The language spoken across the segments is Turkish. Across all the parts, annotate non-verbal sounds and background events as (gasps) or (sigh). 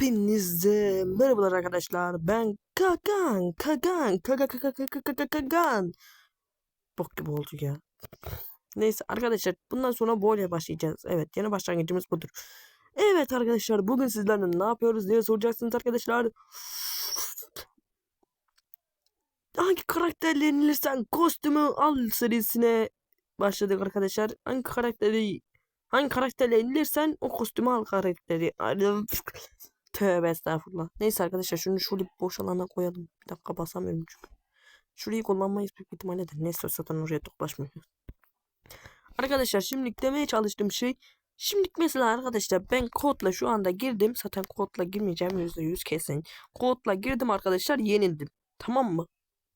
Hepinize merhabalar arkadaşlar. Ben Kagan, Kagan, Kaga Kaga Kaga Kaga Kagan. Bok gibi oldu ya. Neyse arkadaşlar bundan sonra böyle başlayacağız. Evet yeni başlangıcımız budur. Evet arkadaşlar bugün sizlerle ne yapıyoruz diye soracaksınız arkadaşlar. Hangi karakterle yenilirsen kostümü al serisine başladık arkadaşlar. Hangi karakteri hangi karakterle yenilirsen o kostümü al karakteri. Tövbe estağfurullah. Neyse arkadaşlar şunu şöyle boş alana koyalım. Bir dakika basamıyorum çünkü. Şurayı kullanmayız büyük ihtimalle de. Neyse zaten oraya toplaşmıyor. Arkadaşlar şimdilik demeye çalıştığım şey Şimdilik mesela arkadaşlar ben kodla şu anda girdim. Zaten kodla girmeyeceğim %100 kesin. Kodla girdim arkadaşlar yenildim. Tamam mı?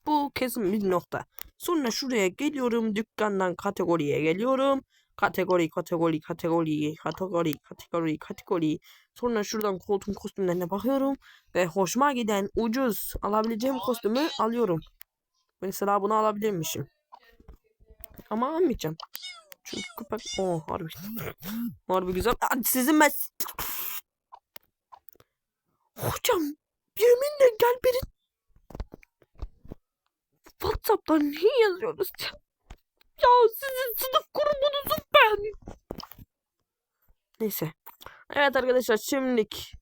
Bu kesin bir nokta. Sonra şuraya geliyorum. Dükkandan kategoriye geliyorum. Kategori, kategori, kategori, kategori, kategori, kategori. Sonra şuradan koltuğun kostümlerine bakıyorum. Ve hoşuma giden ucuz alabileceğim kostümü alıyorum. Mesela bunu alabilirmişim. Ama almayacağım. Çünkü köpek... Oh harbi. harbi güzel. Hadi sizin ben... Hocam yeminle gel beni Whatsapp'tan niye yazıyoruz ya? Ya sizin sınıf grubunuzum ben. Neyse. Evet arkadaşlar şimdilik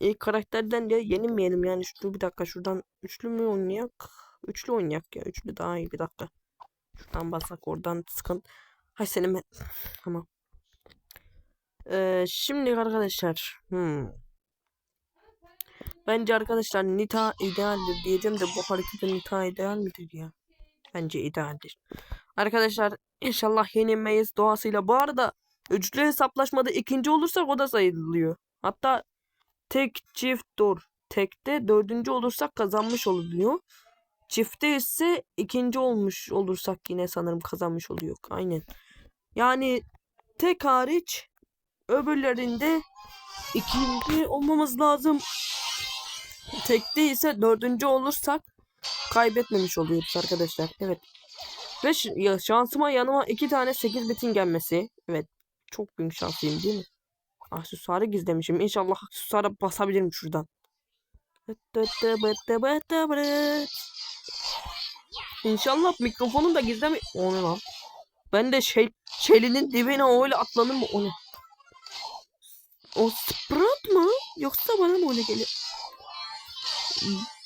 ilk karakterden de yenilmeyelim yani şu bir dakika şuradan üçlü mü oynayak? Üçlü oynayak ya. Üçlü daha iyi bir dakika. Şuradan basak oradan sıkın. Hay senin ben. Tamam. Ee, şimdi arkadaşlar. Hmm. Bence arkadaşlar Nita idealdir diyeceğim de bu harekette Nita ideal midir ya? Bence idealdir. Arkadaşlar inşallah yenilmeyiz doğasıyla. Bu arada üçlü hesaplaşmada ikinci olursak o da sayılıyor. Hatta tek çift dur. Tekte dördüncü olursak kazanmış oluyor. Çifte ise ikinci olmuş olursak yine sanırım kazanmış oluyor. Aynen. Yani tek hariç öbürlerinde ikinci olmamız lazım. Tekte ise dördüncü olursak kaybetmemiş oluyoruz arkadaşlar. Evet. Ve şansıma yanıma iki tane 8 bitin gelmesi. Evet. Çok büyük şanslıyım değil mi? Aksesuarı gizlemişim. İnşallah aksesuara basabilirim şuradan. İnşallah mikrofonum da gizlemi... O ne lan? Ben de şey... Şelinin dibine öyle atlanır mı? O ne? O Sprint mı? Yoksa bana mı öyle geliyor?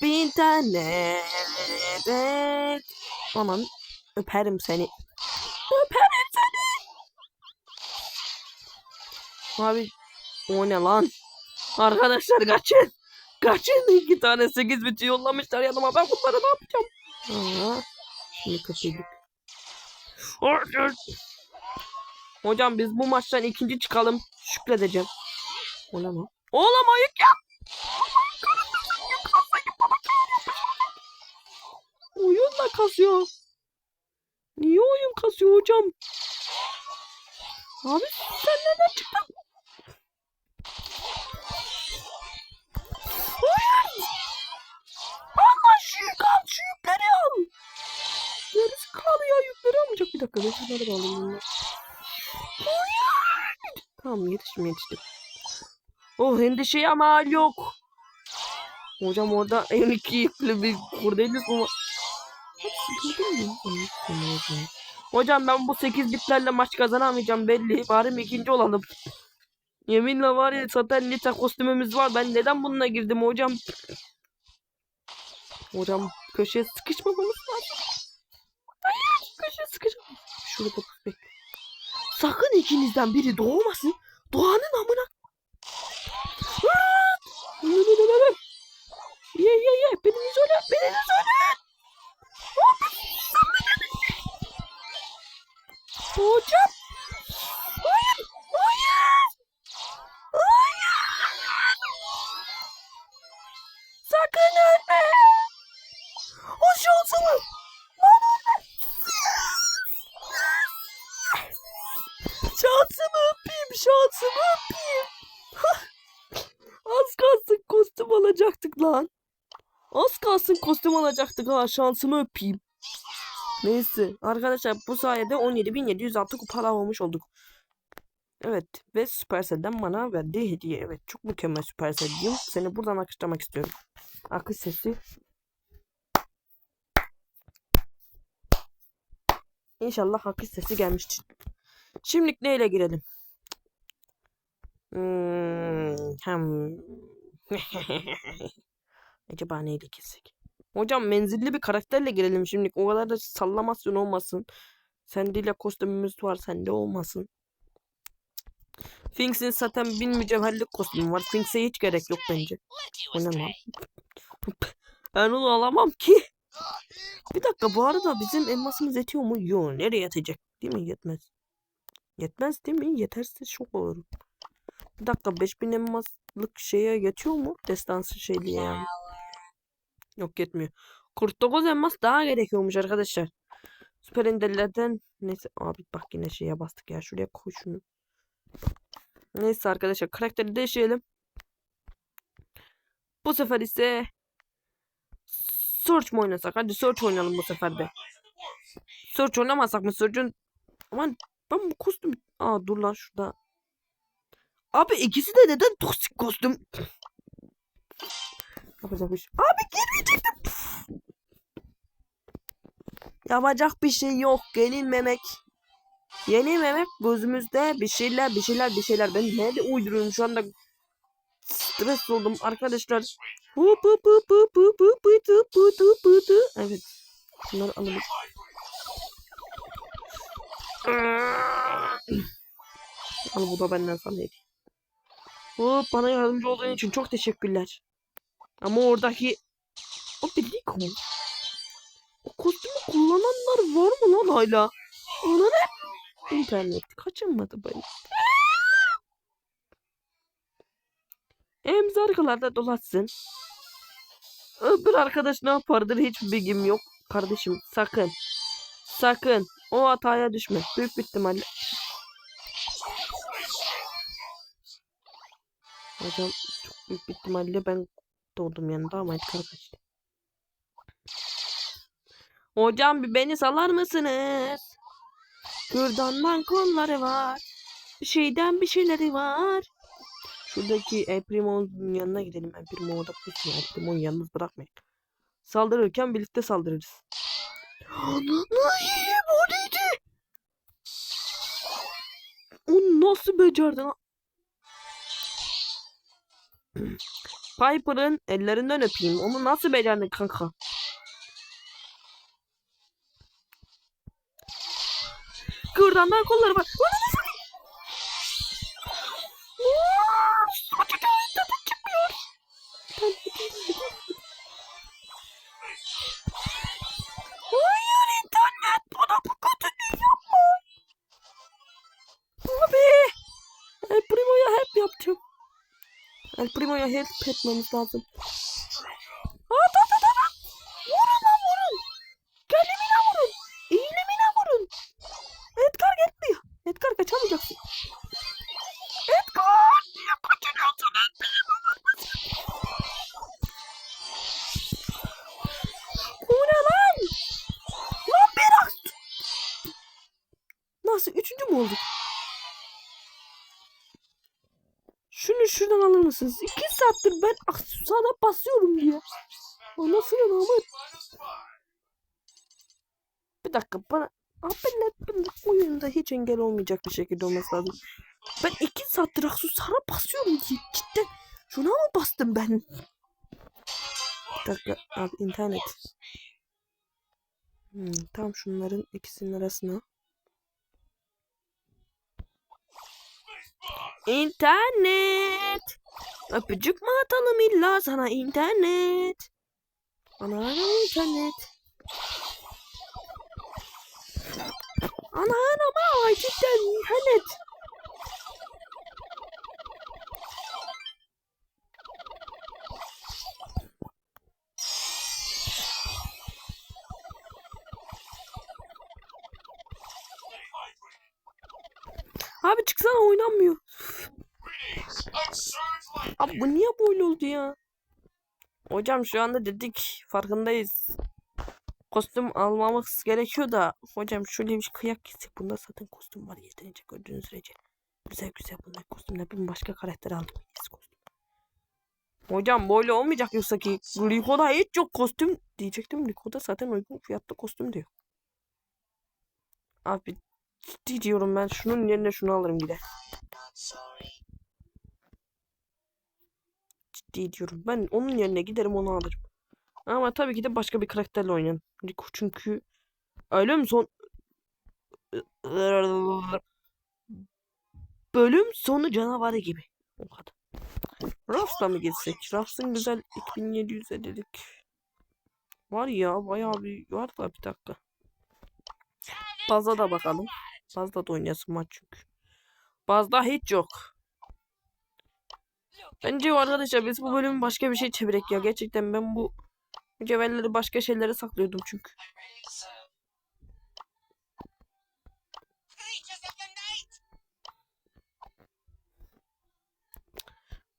Bir tane evet. Aman öperim seni. Öperim seni. Abi o ne lan? Arkadaşlar kaçın. Kaçın. iki tane sekiz biti yollamışlar yanıma. Ben bunları ne yapacağım? Aa, şimdi kötüydük. Hocam biz bu maçtan ikinci çıkalım. Şükredeceğim. O ne lan? Oğlum ayık ya. Oyunla kasıyor. Niye oyun kasıyor hocam? Abi sen neden çıktın? Yük al, şu yükleri al. Gerisi kaldı ya yükleri almayacak. Bir dakika ben şunları da alayım. bunları. Hayır. Tamam yetiştim yetiştim. Oh endişeye mal yok. Hocam orada en iki yüklü bir kurdeliz var? Hocam ben bu 8 bitlerle maç kazanamayacağım belli. Bari ikinci olalım. Yeminle var ya zaten Nita kostümümüz var. Ben neden bununla girdim hocam? Hocam köşeye sıkışmamamız lazım. Hayır köşeye sıkışmamız. Şurada bekle. Sakın ikinizden biri doğmasın. Doğanın amına. Ye ye ye. Beni izole. Beni izole. Hocam. Hayır. Hayır. Hayır. Sakın ölme. O şansımı. Lan ölme. Şansımı öpeyim. Şansımı öpeyim. Az kalsın kostüm alacaktık lan. Az kalsın kostüm alacaktık ha. Şansımı öpeyim. Neyse arkadaşlar bu sayede 17.706 kupa almış olduk. Evet ve Supercell'den bana verdiği hediye. Evet çok mükemmel Supercell diyeyim. Seni buradan akışlamak istiyorum. Akış sesi. İnşallah akış sesi gelmiştir. Şimdilik neyle girelim? Hmm, hem. (laughs) Acaba neyle girsek? Hocam menzilli bir karakterle girelim şimdilik. O kadar da sallamasyon olmasın. Sendeyle kostümümüz var sende olmasın. Finks'in zaten bin mücevherli kostümü var. Finks'e hiç gerek yok bence. O ne lan? Ben onu alamam ki. Bir dakika bu arada bizim elmasımız yetiyor mu? Yok nereye yetecek? Değil mi? Yetmez. Yetmez değil mi? Yeterse şok olurum. Bir dakika 5000 elmaslık şeye yetiyor mu? Destansı şeyliğe yani. Yok yetmiyor. 49 elmas daha gerekiyormuş arkadaşlar. Süper enderlerden neyse abi bak yine şeye bastık ya şuraya koy şunu. Neyse arkadaşlar karakteri değiştirelim. Bu sefer ise Search mu oynasak? Hadi Search oynayalım bu sefer de. Search oynamasak mı? Search'un Aman ben bu kostüm Aa dur lan şurada. Abi ikisi de neden toksik kostüm? Yapacak bir şey. Abi girmeyecektim. Yapacak bir şey yok. Yenilmemek. Yenilmemek gözümüzde bir şeyler bir şeyler bir şeyler. Ben nerede uyduruyorum şu anda? Stres oldum arkadaşlar. Hu pu pu pu pu pu pu tu pu tu pu tu. Evet. Bunları alalım. (clears throat) Al bu da benden sana hediye. Hop bana yardımcı olduğun için çok teşekkürler. Ama oradaki o bir Rico mu? O kostümü kullananlar var mı lan hala? Ona ne? İnternet kaçınmadı beni. Emzi arkalarda dolaşsın. Öbür arkadaş ne yapardır hiçbir bilgim yok. Kardeşim sakın. Sakın. O hataya düşme. Büyük bir ihtimalle. Hocam çok büyük bir ihtimalle ben doğdum yanında ama etkar kaçtı. Hocam bir beni salar mısınız? Kürdandan kolları var. Bir şeyden bir şeyleri var. Şuradaki El yanına gidelim. El Primo'yu da pussun. El yalnız bırakmayın. Saldırırken birlikte saldırırız. (gasps) Yiyeyim o neydi? O nasıl becerdi lan? (clears throat) Piper'ın ellerinden öpeyim. Onu nasıl becerdin kanka? Kırdandan kolları var. Hayır internet bana bu kötülüğü yapma. Abi. El Primo'ya hep yapacağım. El hep etmemiz lazım. Da da da da. Vurun lan vurun. Gelimine vurun. İyilimine vurun. Edgar gitmiyor. Edgar kaçamayacaksın. Mısınız? İki saattir ben sana basıyorum diye. Anasını namı. Bir dakika bana bunun oyunda hiç engel olmayacak bir şekilde olması lazım. Ben iki saattir Aksu sana basıyorum diye cidden. Şuna mı bastım ben? Bir dakika abi internet. Hmm, tam şunların ikisinin arasına. İnternet. Öpücük mü atalım illa sana internet? Ara internet. Ana ama cidden internet. Abi çıksana oynanmıyor. Bu niye böyle oldu ya? Hocam şu anda dedik farkındayız. Kostüm almamız gerekiyor da hocam şöyle bir kıyak gitsek bunda zaten kostüm var yeterince gördüğünüz sürece. Güzel güzel bunlar kostümler. Ben başka karakter aldım. Kostüm. Hocam böyle olmayacak yoksa ki Rico'da hiç yok kostüm diyecektim. Rico'da zaten uygun fiyatlı kostüm diyor. Abi ciddi diyorum ben şunun yerine şunu alırım bir de. Ciddi diyorum. Ben onun yerine giderim onu alırım. Ama tabii ki de başka bir karakterle oynarım. Rico çünkü ölüm son bölüm sonu canavarı gibi. O kadar. Rafs'la mı gitsek? Rafs'ın güzel 2700 dedik. Var ya bayağı bir var da bir dakika. Bazda da bakalım. Bazda da oynayasın maç çünkü. Bazda hiç yok. Bence arkadaşlar biz bu bölümü başka bir şey çevirek ya. Gerçekten ben bu mücevherleri başka şeylere saklıyordum çünkü.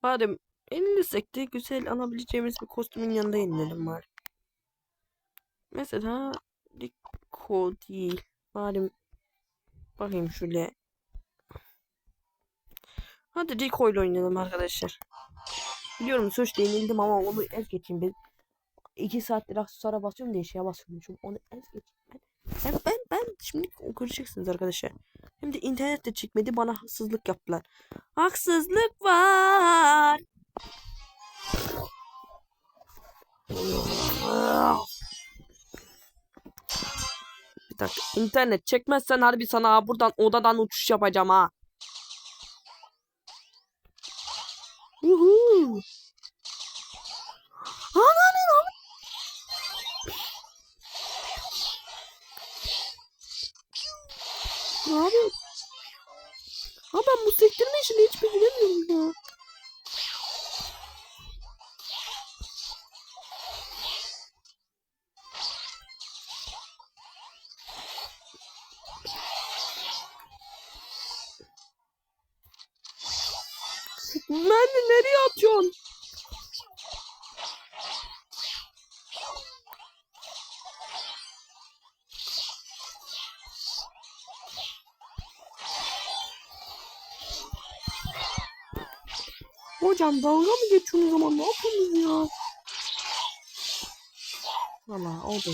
Madem yenilirsek de güzel alabileceğimiz bir kostümün yanında yenilelim bari. Mesela Rico değil. Madem bakayım şöyle. Hadi Rico ile oynayalım arkadaşlar. Biliyorum söz yenildim ama onu ez geçeyim. Ben 2 saattir aksesuara basıyorum diye şeye basıyormuşum. Onu ez geçeyim ben. Ben ben, ben şimdi göreceksiniz arkadaşlar. Hem de internette çekmedi bana haksızlık yaptılar. Haksızlık var. Bir dakika. İnternet çekmezsen harbi sana buradan odadan uçuş yapacağım ha. Nereye atıyorsun? Hocam dalga mı geçiyorsunuz ama ne yapıyorsunuz ya? Valla o da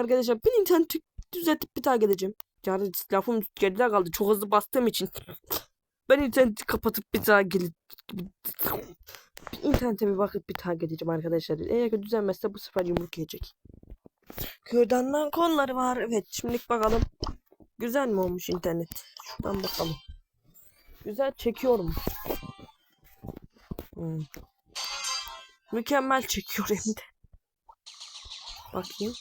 Bir arkadaşlar ben interneti düzeltip bir daha geleceğim. Yani lafım geride kaldı çok hızlı bastığım için. (laughs) Ben interneti kapatıp bir daha gelip... İnternete bir bakıp bir daha geleceğim arkadaşlar. Eğer ki düzelmezse bu sefer yumruk yiyecek. Kürdandan kolları var. Evet şimdilik bakalım. Güzel mi olmuş internet? Şuradan bakalım. Güzel çekiyorum. Hmm. Mükemmel çekiyor hem de. (laughs) Bakayım.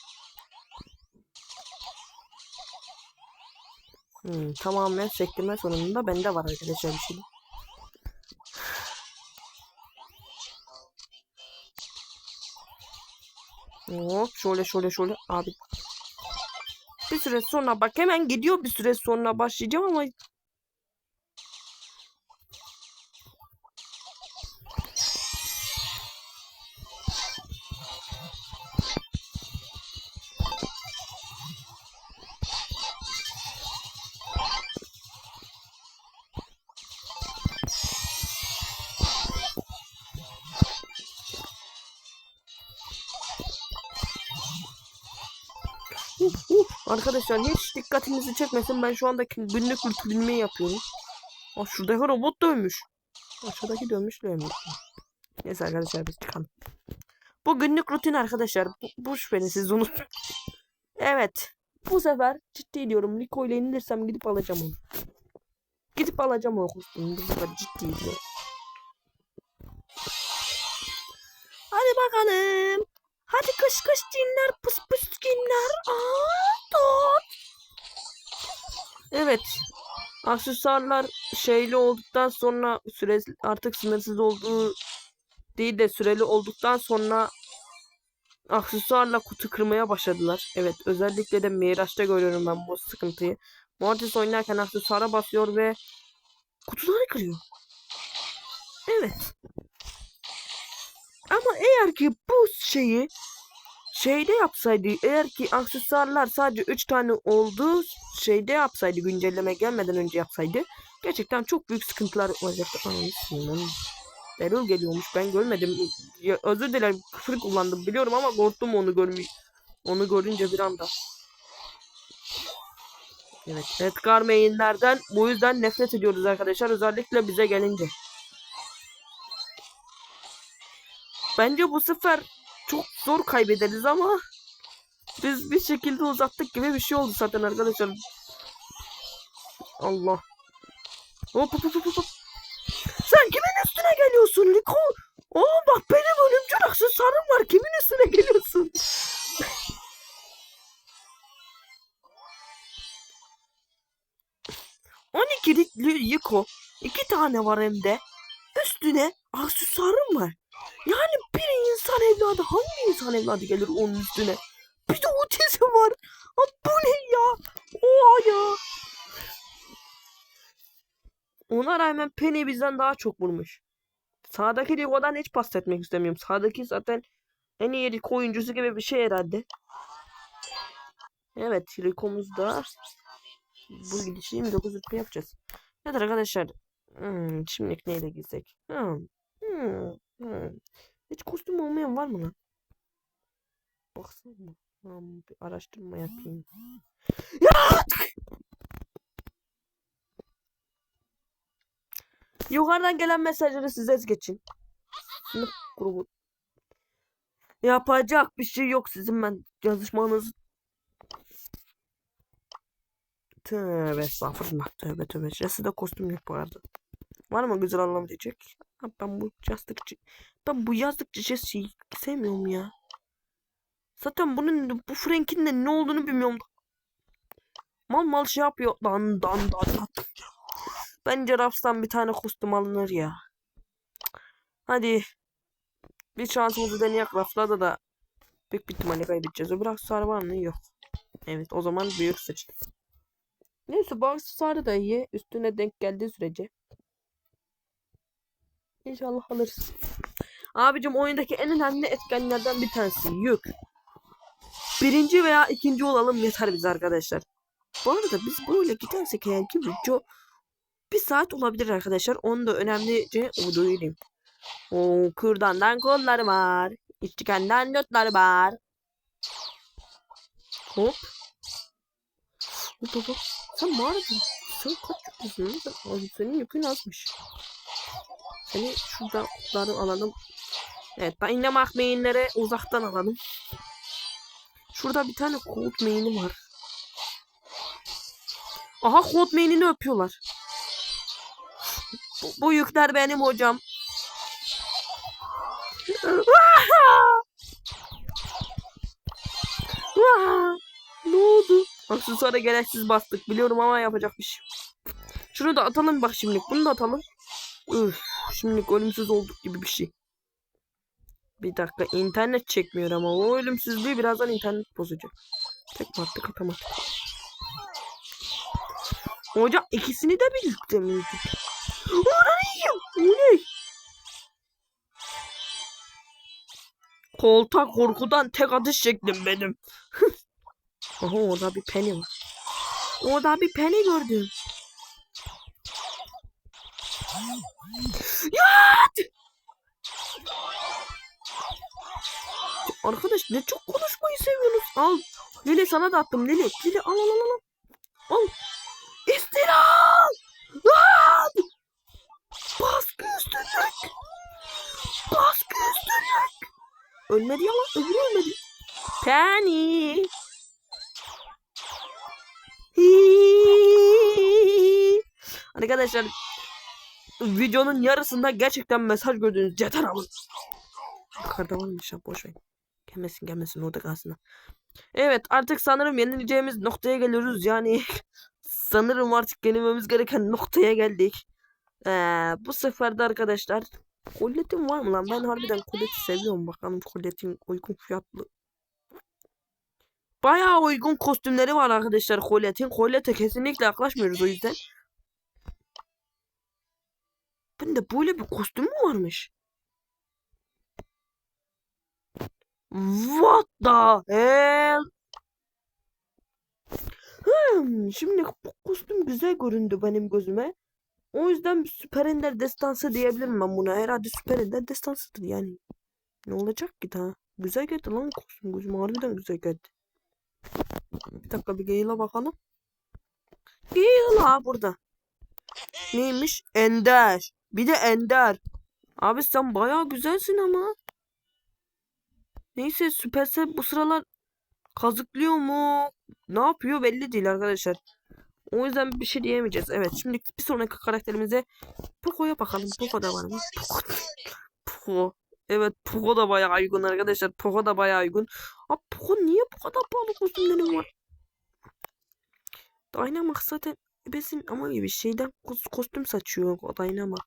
Hmm, tamamen sektirme sonunda bende var arkadaşlar bir şey. Hop şöyle şöyle şöyle abi. Bir süre sonra bak hemen gidiyor bir süre sonra başlayacağım ama Arkadaşlar hiç dikkatinizi çekmesin. Ben şu andaki günlük rutinimi yapıyorum. Aa, şuradaki robot dönmüş. Aşağıdaki dönmüş dönmüş. Neyse arkadaşlar biz çıkalım. Bu günlük rutin arkadaşlar. Bu, boş verin siz unutun. Evet. Bu sefer ciddi diyorum. Rico ile inilirsem gidip alacağım onu. Gidip alacağım o kostümü. Bu sefer ciddi diyorum. Hadi bakalım. Hadi kış kış cinler pıs pıs cinler. Aa, Evet. Aksesuarlar şeyli olduktan sonra süre artık sınırsız olduğu değil de süreli olduktan sonra aksesuarla kutu kırmaya başladılar. Evet özellikle de Miraç'ta görüyorum ben bu sıkıntıyı. Mortis oynarken aksesuara basıyor ve kutuları kırıyor. Evet. Ama eğer ki bu şeyi şeyde yapsaydı eğer ki aksesuarlar sadece 3 tane oldu şeyde yapsaydı güncelleme gelmeden önce yapsaydı gerçekten çok büyük sıkıntılar olacaktı. Onun. Erol geliyormuş ben görmedim. Ya, özür dilerim küfür kullandım biliyorum ama korktum onu görmüş. Onu görünce bir anda. Evet Edgar mainlerden bu yüzden nefret ediyoruz arkadaşlar özellikle bize gelince. Bence bu sefer çok zor kaybederiz ama biz bir şekilde uzattık gibi bir şey oldu zaten arkadaşlar. Allah. Hop hop hop hop. Sen kimin üstüne geliyorsun Liko? Oğlum bak benim ölümcül aksesuarım var. Kimin üstüne geliyorsun? (laughs) On iki ritli Yiko. iki tane var hem de. Üstüne aksesuarım var. Yani bir insan evladı hangi insan evladı gelir onun üstüne? Bir de otizm var. Ha, bu ne ya? Oha ya. Ona rağmen Penny bizden daha çok vurmuş. Sağdaki Rico'dan hiç bahsetmek istemiyorum. Sağdaki zaten en iyi Rico oyuncusu gibi bir şey herhalde. Evet Rico'muz da bu gidişi 29 rütbe yapacağız. Evet arkadaşlar. Hmm, şimdilik neyle gitsek? Hmm, hmm, hmm. Hiç kostüm olmayan var mı lan? Baksana. Hmm, bir araştırma yapayım. Ya! Yukarıdan gelen mesajları size es geçin. Sınıf grubu. Yapacak bir şey yok sizin ben yazışmanız. Tövbe estağfurullah tövbe tövbe. Jesse'de kostüm yok bu arada. Var mı güzel anlam diyecek? Ben bu yazdıkçı ben bu yazdıkça Jesse'yi sevmiyorum ya. Zaten bunun bu Frank'in de ne olduğunu bilmiyorum. Mal mal şey yapıyor. Dan dan dan dan. Bence Rafs'tan bir tane kostüm alınır ya. Hadi. Bir şansımızı deneyek Raf'la da büyük bir ihtimalle kaybedeceğiz. Öbür aksesuar var mı? Yok. Evet o zaman büyük seçtim. Neyse bu aksesuarı da iyi. Üstüne denk geldiği sürece. İnşallah alırız. Abicim oyundaki en önemli etkenlerden bir tanesi yük. Birinci veya ikinci olalım yeter bize arkadaşlar. Bu arada biz böyle gidersek eğer ki video bir saat olabilir arkadaşlar. Onu da önemlice duyurayım. O kürdandan kolları var. İçtikenden notları var. Hop. Hop. Sen mağaradın. Sen kaç Ay, senin yükün azmış. Seni şuradan alalım. Evet yine mainlere uzaktan alalım. Şurada bir tane cold main'i var. Aha cold main'ini öpüyorlar. Bu, bu yükler benim hocam. ne oldu? Aksesuara gereksiz bastık. Biliyorum ama yapacak bir şey. Şunu da atalım bak şimdilik. Bunu da atalım. Üf, şimdilik ölümsüz olduk gibi bir şey. Bir dakika internet çekmiyor ama o ölümsüzlüğü birazdan internet bozacak. Tek attık atamadık. Hocam ikisini de birlikte mi yedik? Ne? Koltak korkudan tek atış şeklim benim. (laughs) Aha orada bir penny var. Orada bir penny gördüm. Ya! Arkadaş ne çok konuşmayı seviyorsunuz. Al. Lili sana da attım Lili. Lili al al al al. Al. İstilal! Lan! Baskı üstünlük! Baskı üstünlük! Ölmedi lan. Öbürü ölmedi. Penny! Arkadaşlar videonun yarısında gerçekten mesaj gördüğünüz yeter alın. Yukarıda varmış ya boş ver. Gelmesin gelmesin orada kalsın. Evet artık sanırım yenileceğimiz noktaya geliyoruz. Yani (laughs) sanırım artık yenilmemiz gereken noktaya geldik. Ee, bu sefer de arkadaşlar Collette'im var mı lan? Ben harbiden Colette'i seviyorum. Bakalım Colette'in uygun fiyatlı. Bayağı uygun kostümleri var arkadaşlar Colette'in. Colette'e kesinlikle yaklaşmıyoruz o yüzden. Ben de böyle bir kostüm mü varmış? What the hell? Hmm, şimdi bu kostüm güzel göründü benim gözüme. O yüzden Süper Ender destansı diyebilirim ben buna. Herhalde Süper Ender destansıdır yani. Ne olacak ki daha? Güzel geldi lan kostüm gözüme harbiden güzel geldi. Bir dakika bir Gale'a bakalım. Gale ha burada. Neymiş? Ender. Bir de Ender. Abi sen bayağı güzelsin ama. Neyse Supercell bu sıralar kazıklıyor mu? Ne yapıyor belli değil arkadaşlar. O yüzden bir şey diyemeyeceğiz. Evet şimdi bir sonraki karakterimize Poco'ya bakalım. Poco da var mı? Poco. Poco. Evet Poco da bayağı uygun arkadaşlar. Poco da bayağı uygun. Abi Poco niye bu kadar pahalı kostümlerin var? Dynamax zaten besin ama gibi şeyden kos- kostüm saçıyor o Dynamax.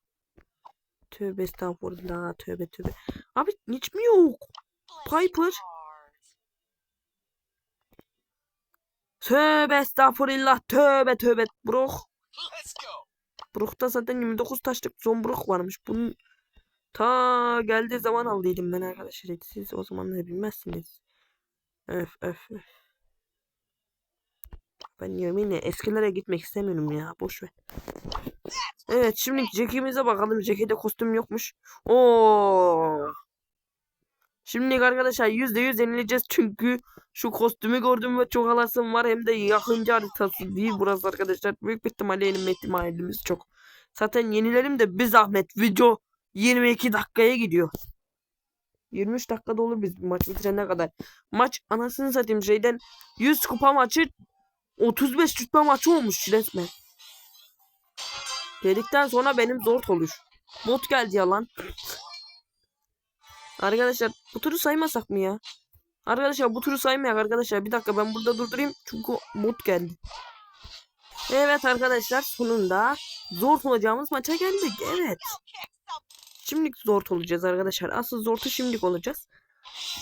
Tövbe estağfurullah tövbe tövbe. Abi hiç mi yok? Piper. Tövbe estağfurullah tövbe tövbe. Brock. Brock'ta zaten 29 taşlık son Brock varmış. Bunun ta geldiği zaman aldıydım ben arkadaşlar. Siz o zaman ne bilmezsiniz. Öf öf öf. Ben yeminle eskilere gitmek istemiyorum ya. Boş ver. Evet şimdi Jack'imize bakalım. Jack'e kostüm yokmuş. Oo. Şimdi arkadaşlar %100 yenileceğiz çünkü şu kostümü gördüm ve çok alasım var. Hem de yakınca haritası değil burası arkadaşlar. Büyük bir ihtimalle yenilme ihtimalimiz çok. Zaten yenilerim de bir zahmet. Video 22 dakikaya gidiyor. 23 dakikada olur biz maç bitirene kadar. Maç anasını satayım şeyden 100 kupa maçı 35 rütbe maçı olmuş resmen. Dedikten sonra benim zor olur. Bot geldi yalan. Arkadaşlar bu turu saymasak mı ya? Arkadaşlar bu turu saymayak arkadaşlar. Bir dakika ben burada durdurayım. Çünkü bot geldi. Evet arkadaşlar sonunda zor olacağımız maça geldik. Evet. Şimdilik zor olacağız arkadaşlar. Asıl zortu şimdilik olacağız.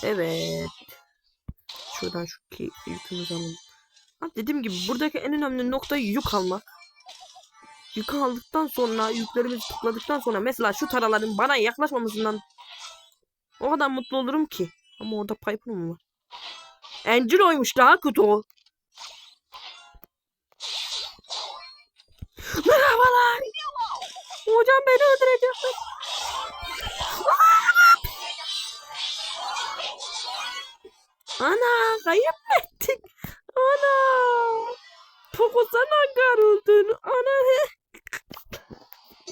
Evet. Şuradan şu ki yükümüzü alalım. Ha, dediğim gibi buradaki en önemli nokta yük almak. Yük aldıktan sonra yüklerimizi topladıktan sonra mesela şu taraların bana yaklaşmamasından o kadar mutlu olurum ki. Ama orada Piper mı var? Angelo'ymuş daha kötü o. Merhabalar. Hocam beni öldürecek. Ana kayıp ettik? Ana. Poco sana karuldun. Ana.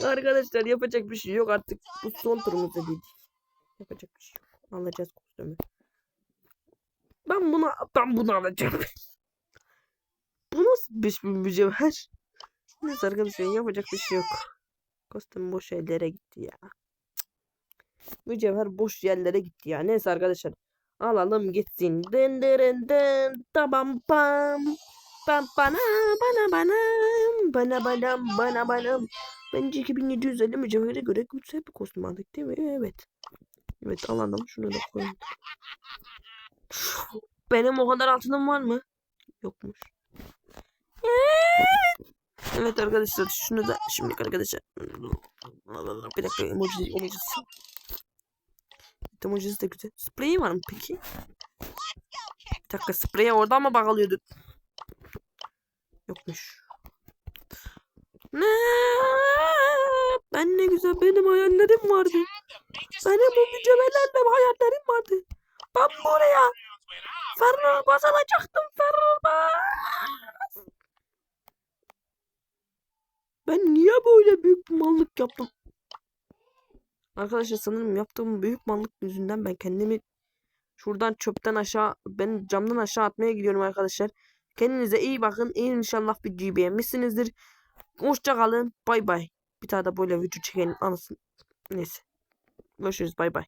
Arkadaşlar yapacak bir şey yok artık. Bu son turumuz değil. Yapacak bir şey yok. Alacağız kostümü. Ben bunu ben bunu alacağım. Bu nasıl bir mücevher? Neyse arkadaşlar yapacak bir şey yok. Kostüm boş yerlere gitti ya. Mücevher boş yerlere gitti ya. Neyse arkadaşlar. Alalım gitsin. Dın dırın dın. Tamam pam. Pam bana bana bana. Bana bana bana bana. Bence 2750 mücevhere göre güzel bir kostüm aldık değil mi? Evet. Evet alalım. Şunu da koyalım. Benim o kadar altınım var mı? Yokmuş. Evet arkadaşlar şunu da şimdi arkadaşlar. Bir dakika emoji emojisi. Emojisi de güzel. Spreyi var mı peki? Bir dakika spreye oradan mı bağlıyordu? Yokmuş. Ben ne güzel benim hayallerim vardı. Benim bu mücevherlerle hayallerim vardı. Ben buraya Ferro baz alacaktım Ferro baz. Ben niye böyle büyük bir mallık yaptım? Arkadaşlar sanırım yaptığım büyük mallık yüzünden ben kendimi şuradan çöpten aşağı ben camdan aşağı atmaya gidiyorum arkadaşlar. Kendinize iyi bakın. İyi inşallah videoyu beğenmişsinizdir. Hoşça kalın. Bay bay. Bir tane de böyle video çekelim anasını. Neyse. Görüşürüz. Bay bay.